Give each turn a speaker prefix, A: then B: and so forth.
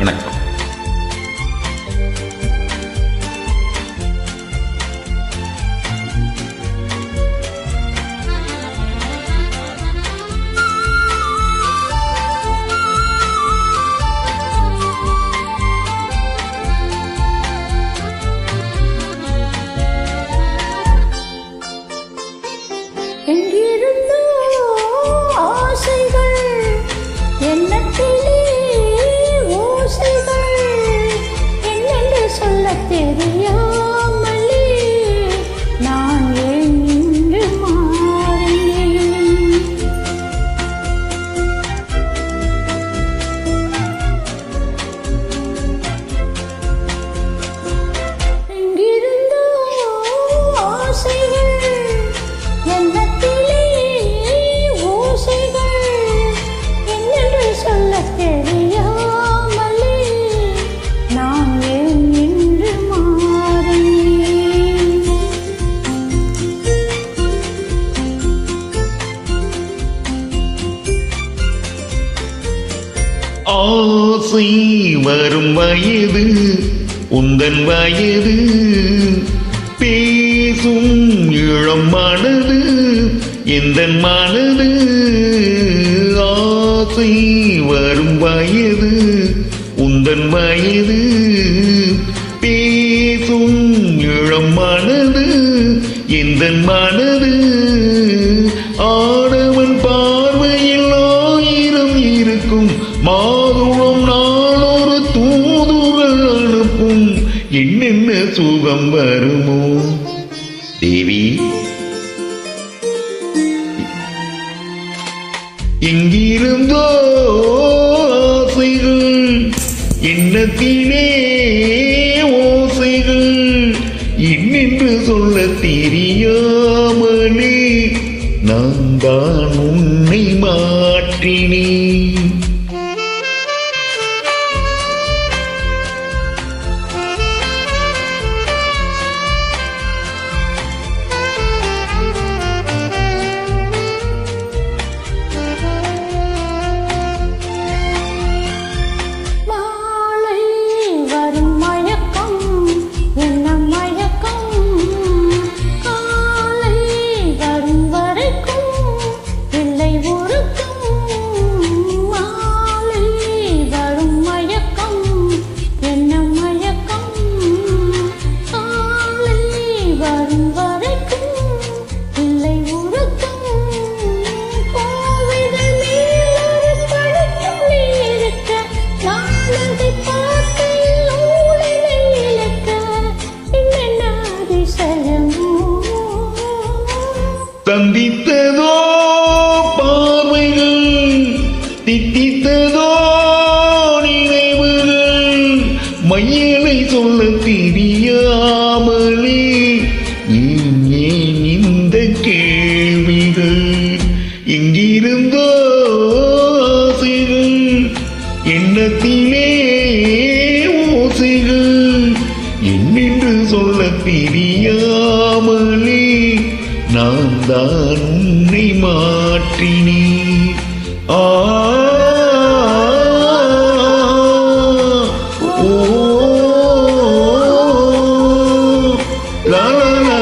A: வணக்கம்
B: ஆசை வரும் வயது உந்தன் வயது. பேசும் இளம் மனது எந்த மனது? ஆசை வரும் வயது உந்தன் வயது. பேசும் இளம் மனது எந்த மனது? ஆ என்னென்ன சுகம் வருமோ? தேவி. எங்கிருந்தோ ஆசைகள் எண்ணத்திலே ஓசைகள் இன்னென்று சொல்ல தெரியாமலே நான் தான் உன்னை தித்தித்ததோ நினைவுகள் மையலை சொல்ல தெரியாமலே ஏன் இந்த கேள்விகள் எங்கிருந்தோ ஆசைகள் எண்ணத்திலே ஓசைகள் என்னென்று சொல்ல தெரியாமலே நான் தான் உன்னை மாற்றினேன். ஆ
C: la la
B: la